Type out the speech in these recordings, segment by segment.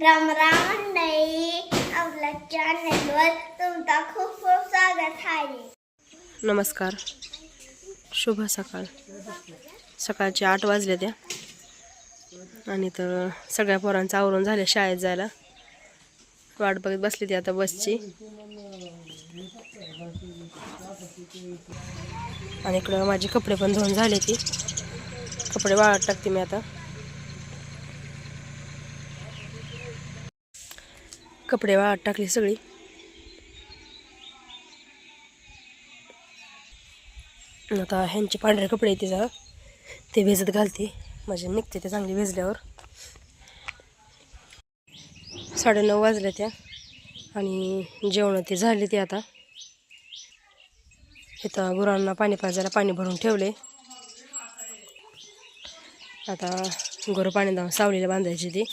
राम राम मंडळी आपल्या चॅनलवर तुमचा खूप खूप स्वागत आहे. नमस्कार. शुभ सकाळ. सकाळचे आठ वाजले त्या आणि तर सगळ्या पोरांचं आवरून झाले शाळेत जायला. वाट बघत बसली ती आता बसची. आणि इकडं माझे कपडे पण धुवून झाले ती. कपडे वाळत टाकते मी आता. कपडे वाळत टाकली सगळी. आता ह्यांचे पांढरे कपडे आहेत तिचा ते भिजत घालते. माझे निघते ते चांगली भिजल्यावर. साडेनऊ वाजल्या त्या. आणि जेवण ते झाले ते आता. इथं गुरांना पाणी पाजायला पाणी भरून ठेवले. आता गुरं पाणी धावून सावलीला बांधायची ती.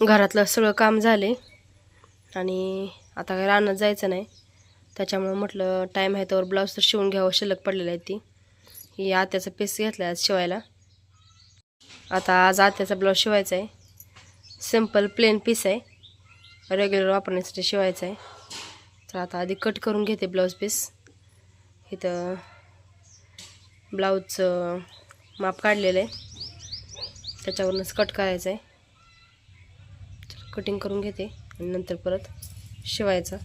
घरातलं सगळं काम झाले. आणि आता काही रानात जायचं नाही. त्याच्यामुळं म्हटलं टाईम आहे तर ब्लाऊज तर शिवून घ्यावं शिल्लक पडलेलं आहे ती. ही आत्याचा पीस घेतला आज शिवायला. आता आज आत्याचा ब्लाऊज शिवायचा आहे. सिंपल प्लेन पीस आहे. रेग्युलर वापरण्यासाठी शिवायचा आहे. तर आता आधी कट करून घेते ब्लाऊज पीस इथं ब्लाऊजचं माप काढलेलं आहे. त्याच्यावरूनच कट करायचं आहे. कटिंग करून घेते आणि नंतर परत शिवायचं.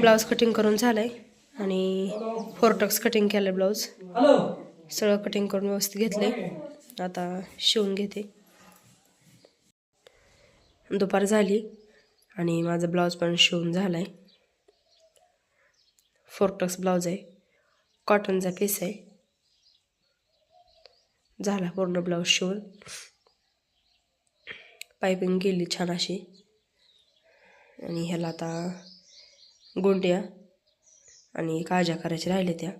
ब्लाऊज कटिंग करून झालंय आणि फोरटक्स कटिंग केलं ब्लाऊज. सगळं कटिंग करून व्यवस्थित घेतले आता शिवून घेते. दुपार झाली आणि माझा ब्लाऊज पण शिवून झाला आहे फोरटक्स ब्लाऊज आहे. कॉटनचा पीस आहे. झाला पूर्ण ब्लाऊज शिवून. पायपिंग केली छान अशी. आणि ह्याला आता गोंड्या आणि काळज्या करायच्या राहिल्या त्या.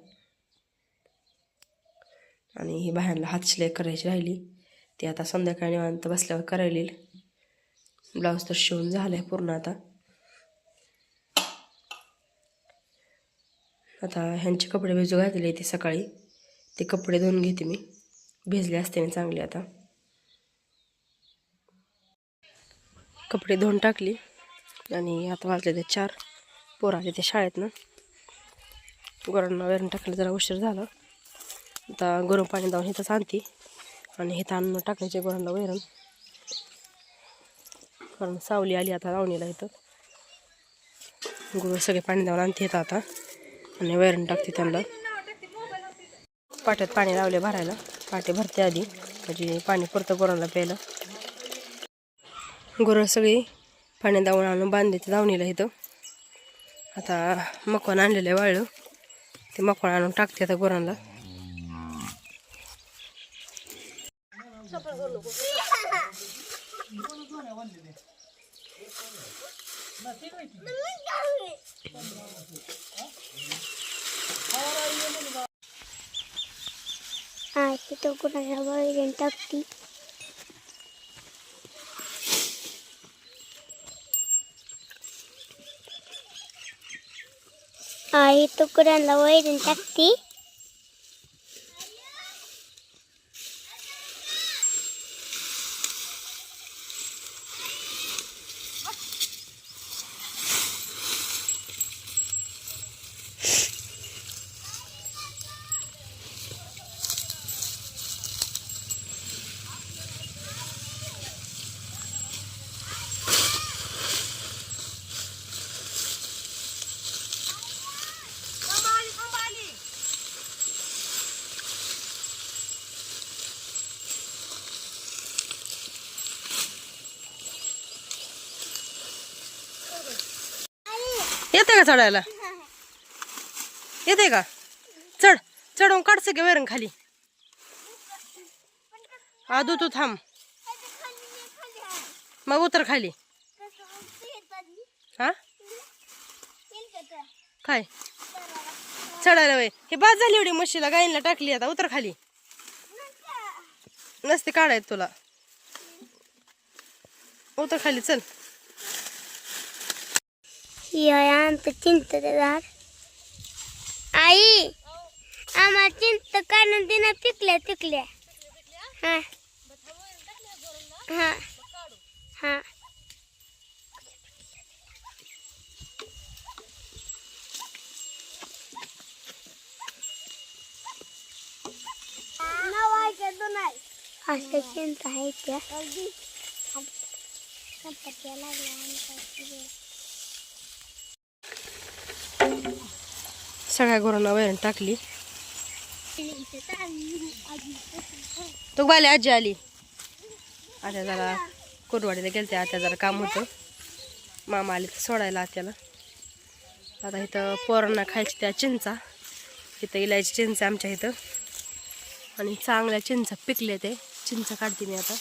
आणि ही बाहेरला हात शिलाई करायची राहिली. ती आता संध्याकाळी निवांत बसल्यावर करायला येईल ब्लाऊज तर शिवून झाला आहे पूर्ण आता. आता ह्यांचे कपडे भिजू घातले ते सकाळी. ते कपडे धुवून घेते मी. भिजले असते ना चांगले आता. कपडे धुवून टाकली आणि आता वाजले ते चार. पोरं आले ते शाळेतनं. गोरांना गुरांना वैरण टाकायला जरा उशीर झाला. आता गरम पाणी जाऊन हिथंच आणते आणि हिथं आणून टाकायचे गुरांना वैरण. कारण सावली आली आता लावणीला इथं. गुरु सगळे पाणी दावून आणते येतात आता आणि वैरण टाकते त्यांना. पाट्यात पाणी लावले भरायला. पाटे भरते आधी. म्हणजे पाणी पुरतं गुरांना प्यायला. गुरं सगळी पाणी दावून आणून बांधले ते दावणीला इथं. आता मकवान आणलेलं आहे वाळलं. ते मकवान आणून टाकते आता गुरांना. आहे तो कुणाला घेऊन टाकते. आहे तो कुणाला वैरण टाकती चढायला. येते का? चढ चढवून काढचं की वैरण खाली. आदू तू थांब. मग उतर खाली. हा? काय? चढायला वय. हे बाद झाली एवढी म्हशीला गाईंना टाकली आता. उतर खाली. नसते काढायत तुला. उतर खाली चल. आमचं चिंत झाड आई आम्हाला चिंत काढून तिनं पिकल्या पिकल्या हा हा हा असं चिंता आहे त्या सगळ्या गुरांना वैरण टाकली. तो बाले आजी आली. आता जरा कोरवाडीला गेलते आता जरा काम होतं. मामा आले तर सोडायला आत्याला. आता इथं पोरांना खायची त्या चिंचा. इथं इलायची चिंच आहे आमच्या इथं. आणि चांगल्या चिंचा पिकले ते चिंचा काढते मी आता.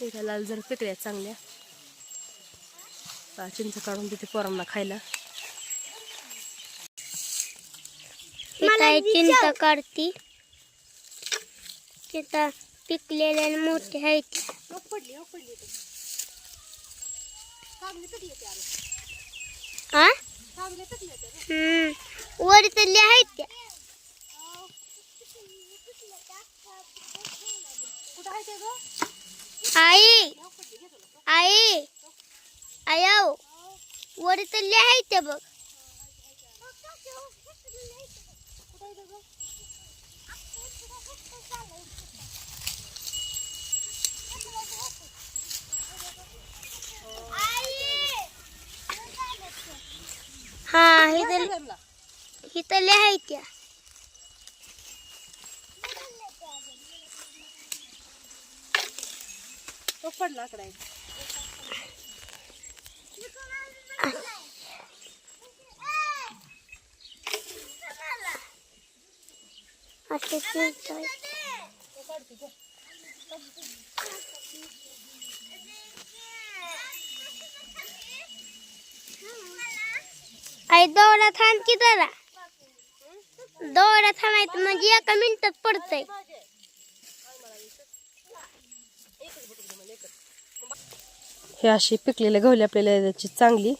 इथं लाल जर पिकल्या चांगल्या. चिंचा चिंच काढून तिथे पोरांना खायला. काय चिंता काढती तिथं पिकलेले मोठे आहेत हा हम्म. वर तले आहेत त्या. आई! आई! आयो वर तले आहेत त्या बघ. हा इथं इथं लिहायच्या तो पडला आकडा असं चिंता आई दौडा थांब की जरा. दौडा थांबायचं म्हणजे एका मिनिटात पडतंय. हे अशी पिकलेले गवले आपल्याला त्याची चांगली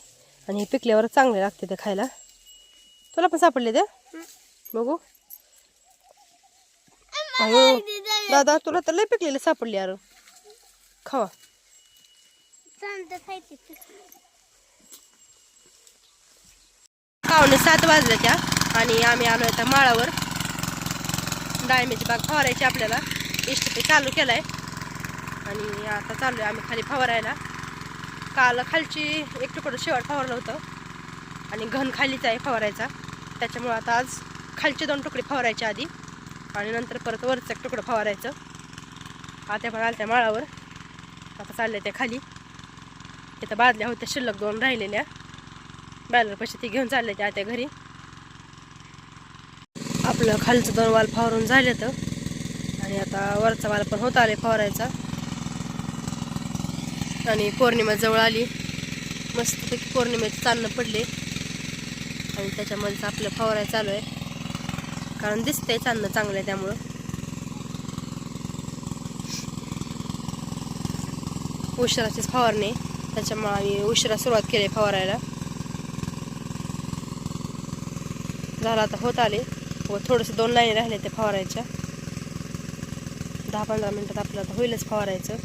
आणि हे पिकल्यावर चांगले लागते ते खायला. तुला पण सापडले ते? बघू. अयो दादा तुला तर लय पिकलेले सापडले यार खावा. पावणे सात वाजल्या त्या आणि आम्ही आलो आता माळावर. डाळिंबाची बाग फवारायची आपल्याला. इष्ट ते चालू केलाय. आणि आता चालू आहे आम्ही खाली फवारायला. काल खालची एक तुकडं शेवट फवारलं होतं. आणि घन खालीच आहे फवारायचा. त्याच्यामुळं आता आज खालचे दोन तुकडे फवारायचे आधी. आणि नंतर परत वरचं एक तुकडं फवारायचं. आता पण आलत्या माळावर. आता चालल्या त्या खाली. तिथं बादल्या होत्या शिल्लक दोन राहिलेल्या. बॅलर पैसे ते घेऊन चालले त्या आत्या घरी. आपलं खालचं दोन वाल फवारून झाले तर आणि आता वरचा वाल पण होत आले फवारायचा. आणि पौर्णिमा जवळ आली. मस्तपैकी पौर्णिमेचे चालणं पडले. आणि त्याच्यामध्येच आपलं फवाराय चालू आहे. कारण दिसतंय चांदणं चांगलं आहे त्यामुळं. उशिराचीच फवारणी त्याच्यामुळं आम्ही उशिरा सुरुवात केली फवारायला. झालं आता होत आले. व थोडंसं दोन लाईन राहिले ते फवारायच्या. दहा पंधरा मिनटात आपलं आता होईलच फवारायचं.